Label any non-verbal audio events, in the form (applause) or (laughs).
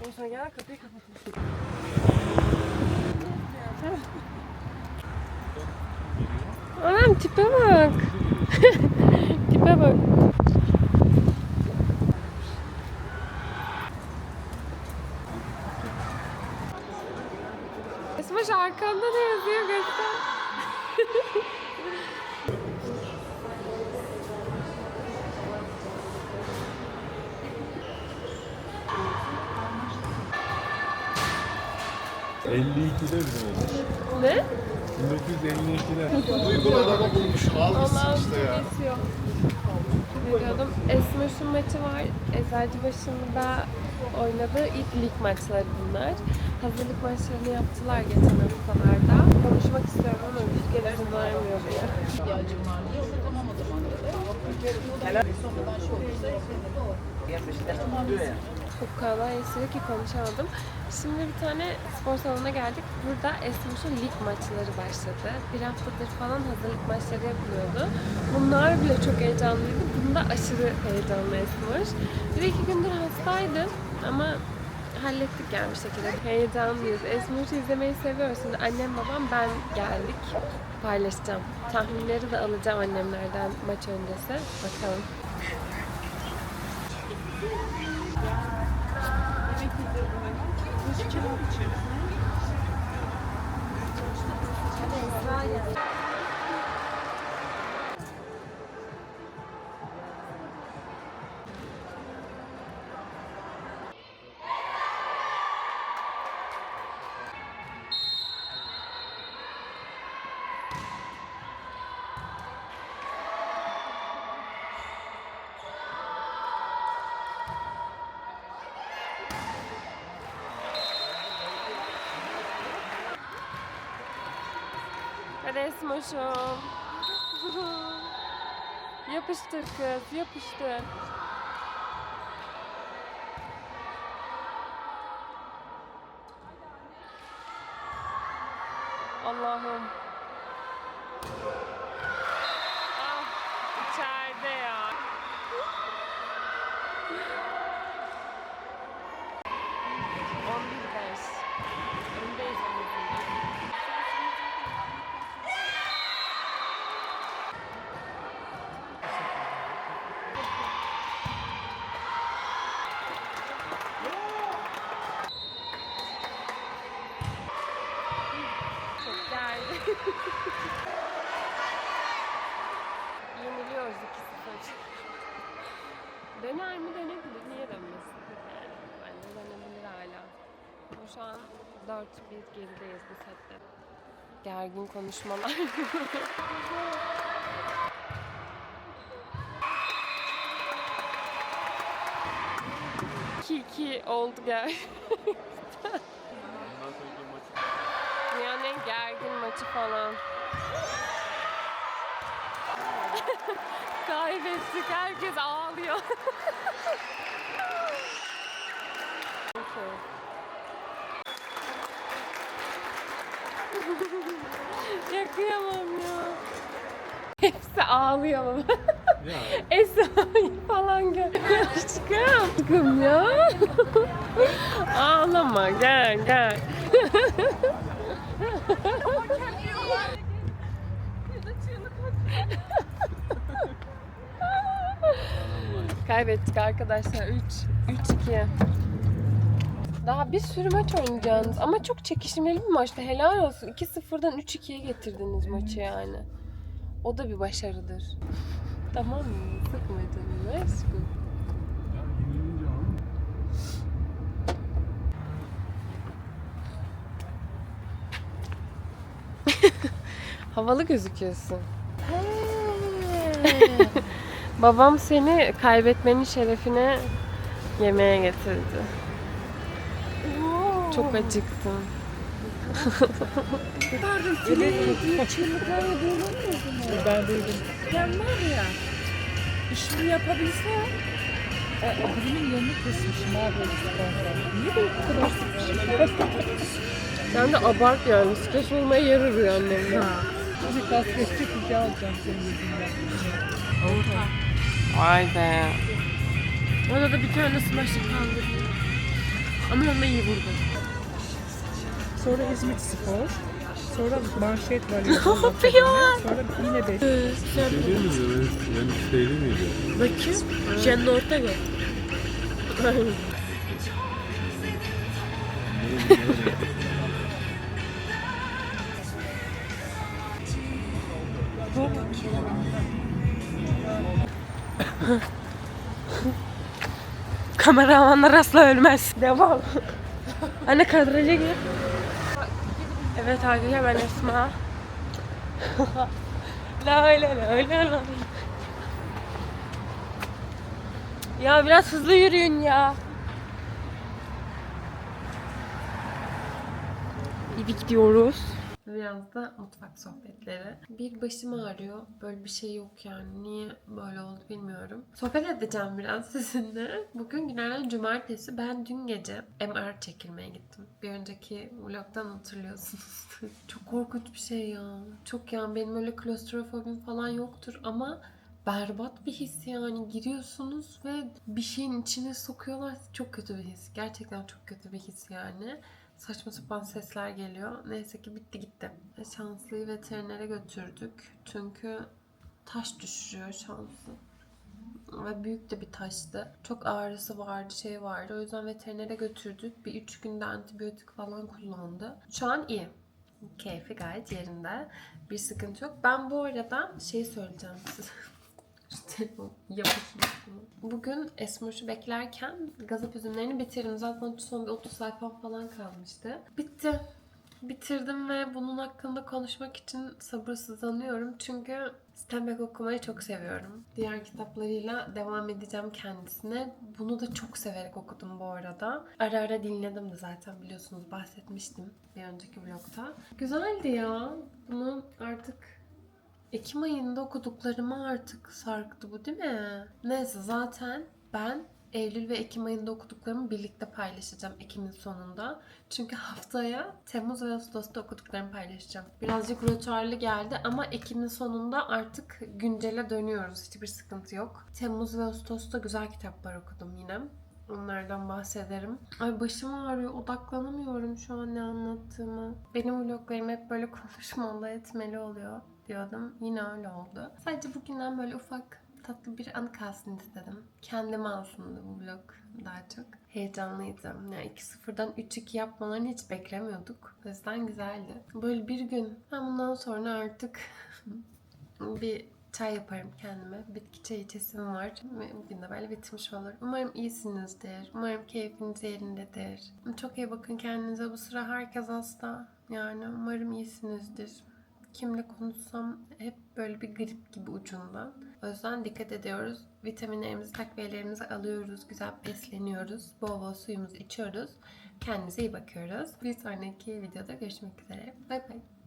O sen gel. Anam tipe bak. (laughs) tipe bak. ...52'de bizim olmuş. Ne? 1952'de. Uygun adamı bulmuş. Almışsın Allah'ım işte ya. kesiyor. Biliyordum. Esmeş'in maçı var. Eczacıbaşı'nda oynadığı ilk lig maçları bunlar. Hazırlık maçlarını yaptılar geçen haftalarda. Konuşmak istiyorum ama rüzgar izin vermiyor bile. ihtiyacım var diye tamam o zaman dedi. Sonradan şey olursa Tamam Çok kanal esiyor ki konuşamadım. Şimdi bir tane spor salonuna geldik. Burada Esmiş'in lig maçları başladı. Bir haftadır falan hazırlık maçları yapılıyordu. Bunlar bile çok heyecanlıydı. Bunda aşırı heyecanlı Esmiş. Bir iki gündür hastaydı ama hallettik yani bir şekilde. Heyecanlıyız. Esmiş'i izlemeyi seviyoruz. Annem babam ben geldik. Paylaşacağım. Tahminleri de alacağım annemlerden maç öncesi. Bakalım. Esmoş'um. (laughs) yapıştır kız, yapıştır. Allah'ım. Yeniliyoruz 2-0. Döner mi dönebilir? Niye dönmesin? Yani bence dönebilir hala. Ama şu an 4-1 gerideyiz bu sette. Gergin konuşmalar. (laughs) İki iki oldu gel. (laughs) maçı falan. (laughs) Kaybettik. Herkes ağlıyor. (laughs) ya kıyamam ya. Hepsi ağlıyor baba. (laughs) Esra'yı falan gör. Aşkım. Aşkım ya. Ağlama gel gel. Kaybettik arkadaşlar 3 3-2. Daha bir sürü maç oynayacağınız ama çok çekişmeli bir maçtı. Helal olsun. 2-0'dan 3-2'ye getirdiniz maçı yani. O da bir başarıdır. (laughs) tamam mı? Sıkma canını aşkım. (laughs) Havalı gözüküyorsun. (laughs) Babam seni kaybetmenin şerefine yemeğe getirdi. Çok acıktım. (laughs) Ben duydum. ben var ya işimi yapabilse e, birinin yanını kesmişim abi. Niye bu kadar sıkmışım? Sen de abart yani. Stres olmaya yarar ya annemle. Çocuk kasvetli kucağı alacağım senin yüzünden. Orta. Vay be. Ona da bir tane smash kaldı. Ama ona iyi vurdu. Sonra İzmit Spor. Sonra manşet var. Ne yapıyor? Sonra yine de Şeyde miydi? Ben, ben şeyde miydi? Bakayım. Cennet Ortega. Kameramanlar asla ölmez. Devam. Anne kadraja gir. Evet arkadaşlar ben Esma. la la la la la. Ya biraz hızlı yürüyün ya. İyi gidiyoruz. Biraz da mutfak sohbetleri. Bir başım ağrıyor. Böyle bir şey yok yani. Niye böyle oldu bilmiyorum. Sohbet edeceğim biraz (laughs) sizinle. Bugün günlerden cumartesi. Ben dün gece MR çekilmeye gittim. Bir önceki vlogdan hatırlıyorsunuz. (laughs) Çok korkunç bir şey ya. Çok yani benim öyle klostrofobim falan yoktur ama berbat bir his yani. Giriyorsunuz ve bir şeyin içine sokuyorlar. Çok kötü bir his. Gerçekten çok kötü bir his yani. Saçma sapan sesler geliyor. Neyse ki bitti gitti. Ve Şanslıyı veterinere götürdük. Çünkü taş düşürüyor şansı. Ve büyük de bir taştı. Çok ağrısı vardı, şey vardı. O yüzden veterinere götürdük. Bir üç günde antibiyotik falan kullandı. Şu an iyi. Keyfi gayet yerinde. Bir sıkıntı yok. Ben bu arada şey söyleyeceğim size. (laughs) Telefon yapışmış. Bugün Esmoş'u beklerken gazap üzümlerini bitirdim. Zaten son bir 30 sayfam falan kalmıştı. Bitti. Bitirdim ve bunun hakkında konuşmak için sabırsızlanıyorum. Çünkü Steinbeck okumayı çok seviyorum. Diğer kitaplarıyla devam edeceğim kendisine. Bunu da çok severek okudum bu arada. Ara ara dinledim de zaten biliyorsunuz bahsetmiştim bir önceki vlogta. Güzeldi ya. Bunu artık Ekim ayında okuduklarımı artık sarktı bu değil mi? Neyse zaten ben Eylül ve Ekim ayında okuduklarımı birlikte paylaşacağım Ekim'in sonunda. Çünkü haftaya Temmuz ve Ağustos'ta okuduklarımı paylaşacağım. Birazcık rötarlı geldi ama Ekim'in sonunda artık güncele dönüyoruz. Hiçbir sıkıntı yok. Temmuz ve Ağustos'ta güzel kitaplar okudum yine. Onlardan bahsederim. Ay başım ağrıyor. Odaklanamıyorum şu an ne anlattığımı. Benim vloglarım hep böyle (laughs) konuşmalı, etmeli oluyor diyordum. Yine öyle oldu. Sadece bugünden böyle ufak tatlı bir anı kalsın istedim. Kendime aslında bu vlog daha çok. Heyecanlıydım. Yani 2-0'dan 3-2 yapmalarını hiç beklemiyorduk. O yüzden güzeldi. Böyle bir gün. Ben bundan sonra artık (laughs) bir çay yaparım kendime. Bitki çayı içesim var. Bugün de böyle bitirmiş olur. Umarım iyisinizdir. Umarım keyfiniz yerindedir. Çok iyi bakın kendinize. Bu sıra herkes hasta. Yani umarım iyisinizdir. Kimle konuşsam hep böyle bir grip gibi ucundan. O yüzden dikkat ediyoruz. Vitaminlerimizi, takviyelerimizi alıyoruz. Güzel besleniyoruz. Bol bol suyumuzu içiyoruz. Kendinize iyi bakıyoruz. Bir sonraki videoda görüşmek üzere. Bay bay.